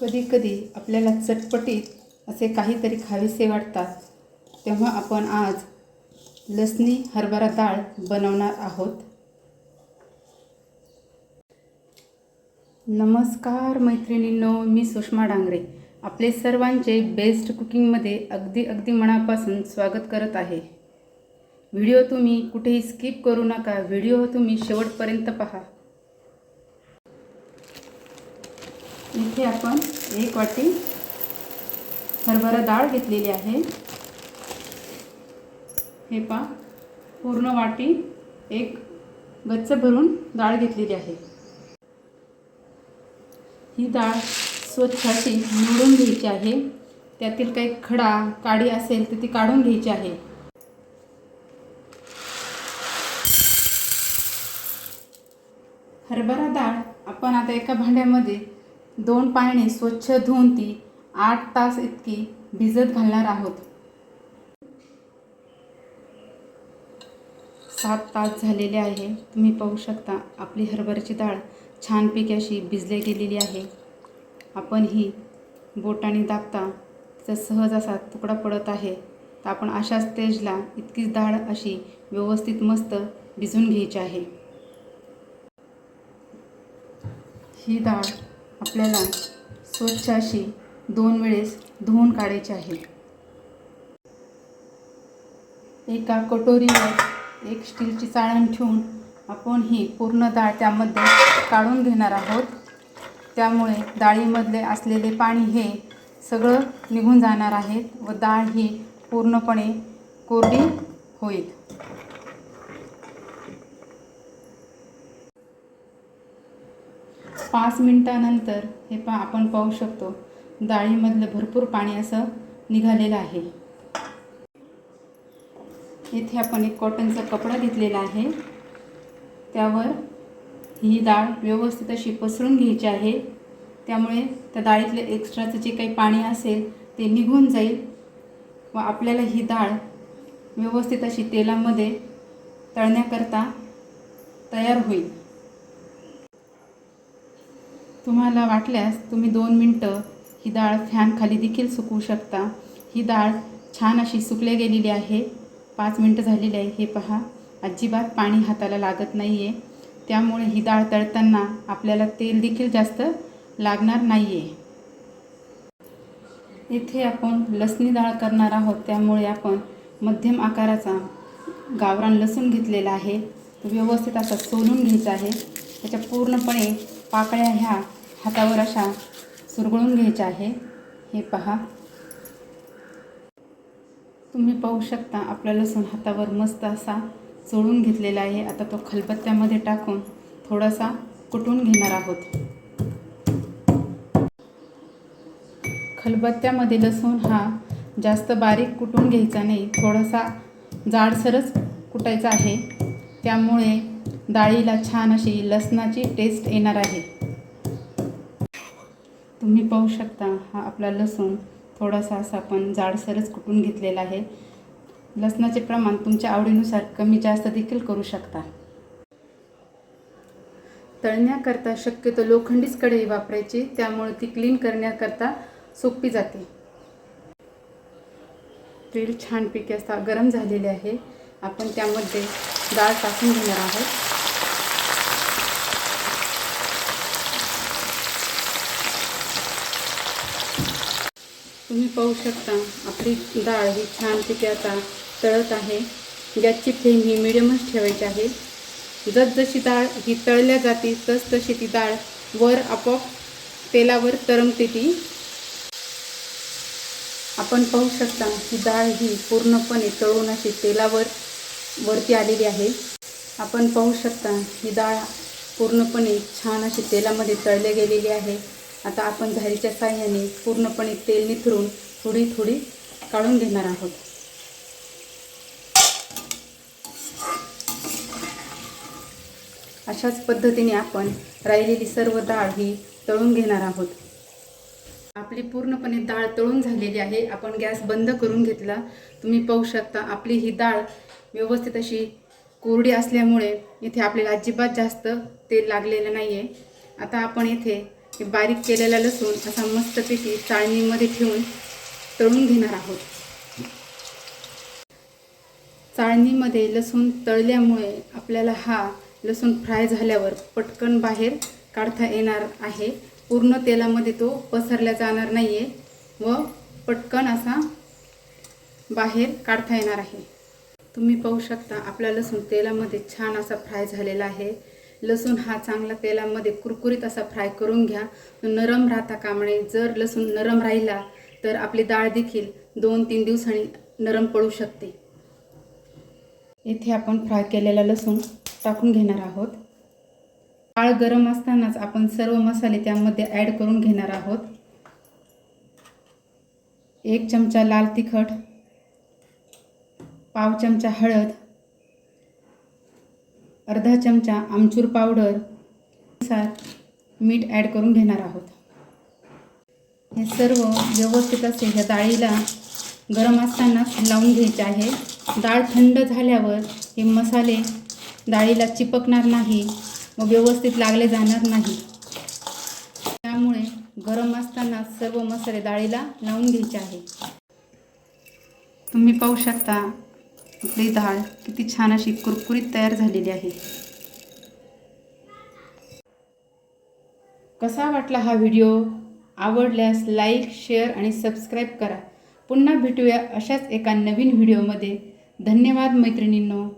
कधीकधी आपल्याला चटपटीत असे काहीतरी खावेसे वाटतात तेव्हा आपण आज लसणी हरभरा डाळ बनवणार आहोत. नमस्कार मैत्रिणींनो मी सुषमा डांगरे आपले सर्वांचे बेस्ट कुकिंगमध्ये अगदी अगदी मनापासून स्वागत करत आहे. व्हिडिओ तुम्ही कुठेही स्किप करू नका व्हिडिओ तुम्ही शेवटपर्यंत पहा. इथे आपण एक वाटी हरभरा डाळ घेतलेली आहे. हे पा पूर्ण वाटी एक गच्च भरून डाळ घेतलेली आहे. ही डाळ स्वच्छ अशी निवडून घ्यायची आहे. त्यातील काही खडा काडी असेल तर ती काढून घ्यायची आहे. हरभरा डाळ आपण आता एका भांड्यामध्ये दोन पाण्याने स्वच्छ धुवून ती आठ तास इतकी भिजत घालणार आहोत. सात तास झालेले आहे. तुम्ही पाहू शकता आपली हरभऱ्याची डाळ छानपैकी अशी भिजले गेलेली आहे. आपण ही बोटाने दाबता तिचा सहज असा तुकडा पडत आहे. तर आपण अशा स्टेजला इतकीच डाळ अशी व्यवस्थित मस्त भिजून घ्यायची आहे. ही डाळ आपल्याला स्वच्छ अशी दोन वेळेस धुवून काढायची आहे. एका कटोरीवर एक स्टीलची चाळण ठेवून आपण ही पूर्ण डाळ त्यामध्ये काढून घेणार आहोत. त्यामुळे डाळीमधले असलेले पाणी हे सगळं निघून जाणार आहेत व डाळ ही पूर्णपणे कोरडी होईल. पाच मिनटानंतर हे पा आपण पाहू शकतो डाळीमधलं भरपूर पाणी असं निघालेलं आहे. येथे आपण एक कॉटनचा कपडा घेतलेला आहे. त्यावर ही डाळ व्यवस्थित अशी पसरून घ्यायची आहे. त्यामुळे त्या डाळीतले एक्स्ट्राचं जे काही पाणी असेल ते निघून जाईल व आपल्याला ही डाळ व्यवस्थित अशी तेलामध्ये तळण्याकरता तयार होईल. तुम्हाला वाटल्यास तुम्ही दोन मिनटं ही डाळ फॅनखाली देखील सुकवू शकता. ही डाळ छान अशी सुकल्या गेलेली आहे. पाच मिनटं झालेली आहे. हे पहा. अजिबात पाणी हाताला लागत नाही आहे त्यामुळे ही डाळ तळताना आपल्याला तेल देखील जास्त लागणार नाही आहे इथे आपण लसणी डाळ करणार आहोत. त्यामुळे आपण मध्यम आकाराचा गावरान लसूण घेतलेला आहे. तो व्यवस्थित असा सोलून घ्यायचा आहे. त्याच्या पूर्णपणे पाकळ्या ह्या हातावर अशा सुरगळून घ्यायच्या आहे. हे पहा. तुम्ही पाहू शकता आपला लसूण हातावर मस्त असा चोळून घेतलेला आहे. आता तो खलबत्त्यामध्ये टाकून थोडासा कुटून घेणार आहोत. खलबत्त्यामध्ये लसूण हा जास्त बारीक कुटून घ्यायचा नाही थोडासा जाडसरच कुटायचा आहे. त्यामुळे डाळीला छान अशी लसणाची टेस्ट येणार आहे. तुम्ही पाहू शकता हा आपला लसूण थोडासा असा आपण जाडसरच कुटून घेतलेला आहे. लसणाचे प्रमाण तुमच्या आवडीनुसार कमी जास्त देखील करू शकता. तळण्याकरता शक्यतो लोखंडीच कढई वापरायची त्यामुळे ती क्लीन करण्याकरता सोपी जाते. तेल छानपैकी असता गरम झालेले आहे. आपण त्यामध्ये डाळ टाकून घेणार आहोत. तुम्ही पाहू शकता आपली डाळ ही छानपैकी आता तळत आहे. गॅसची फ्लेम ही मिडियमच ठेवायची आहे. जसजशी डाळ ही तळल्या जाते तस तशी ती डाळ वर आपोआप तेलावर तरंगते ती. आपण पाहू शकता ही डाळ ही पूर्णपणे तळून अशी तेलावर वरती आलेली आहे. आपण पाहू शकता ही डाळ पूर्णपणे छान अशी तेलामध्ये तळली गेलेली आहे. आता आपण झारीच्या साह्याने पूर्णपणे तेल निथरून थोडी थोडी काढून घेणार आहोत. अशाच पद्धतीने आपण राहिलेली सर्व डाळ ही तळून घेणार आहोत. आपली पूर्णपणे डाळ तळून झालेली आहे. आपण गॅस बंद करून घेतला. तुम्ही पाहू शकता आपली ही डाळ व्यवस्थित अशी कोरडी असल्यामुळे इथे आपल्याला अजिबात जास्त तेल लागलेलं नाही आहे आता आपण इथे बारीक केलेला लसूण असा मस्तपैकी चाळणीमध्ये ठेवून तळून घेणार आहोत. चाळणीमध्ये लसूण तळल्यामुळे आपल्याला हा लसूण फ्राय झाल्यावर पटकन बाहेर काढता येणार आहे. पूर्ण तेलामध्ये तो पसरला जाणार नाही आहे व पटकन असा बाहेर काढता येणार आहे. तुम्ही पाहू शकता आपला लसूण तेलामध्ये छान असा फ्राय झालेला आहे. लसूण हा चांगला तेलामध्ये कुरकुरीत असा फ्राय करून घ्या. नरम राहता कामणे जर लसूण नरम राहिला तर आपली डाळ देखील दोन तीन दिवसांनी नरम पडू शकते. इथे आपण फ्राय केलेला लसूण टाकून घेणार आहोत. डाळ गरम असतानाच आपण सर्व मसाले त्यामध्ये ॲड करून घेणार आहोत. एक चमचा लाल तिखट पाव चमचा हळद अर्धा चमचा आमचूर पावडरनुसार मीठ ॲड करून घेणार आहोत. हे सर्व व्यवस्थित असे ह्या डाळीला गरम असतानाच लावून घ्यायचे आहे. डाळ थंड झाल्यावर हे मसाले डाळीला चिपकणार नाही व व्यवस्थित लागले जाणार नाही. त्यामुळे गरम असताना सर्व मसाले डाळीला लावून घ्यायचे आहे. तुम्ही पाहू शकता आपली डाळ किती छान अशी कुरकुरीत तयार झालेली आहे. कसा वाटला हा व्हिडिओ? आवडल्यास लाईक शेअर आणि सबस्क्राईब करा. पुन्हा भेटूया अशाच एका नवीन व्हिडिओमध्ये. धन्यवाद मैत्रिणींनो.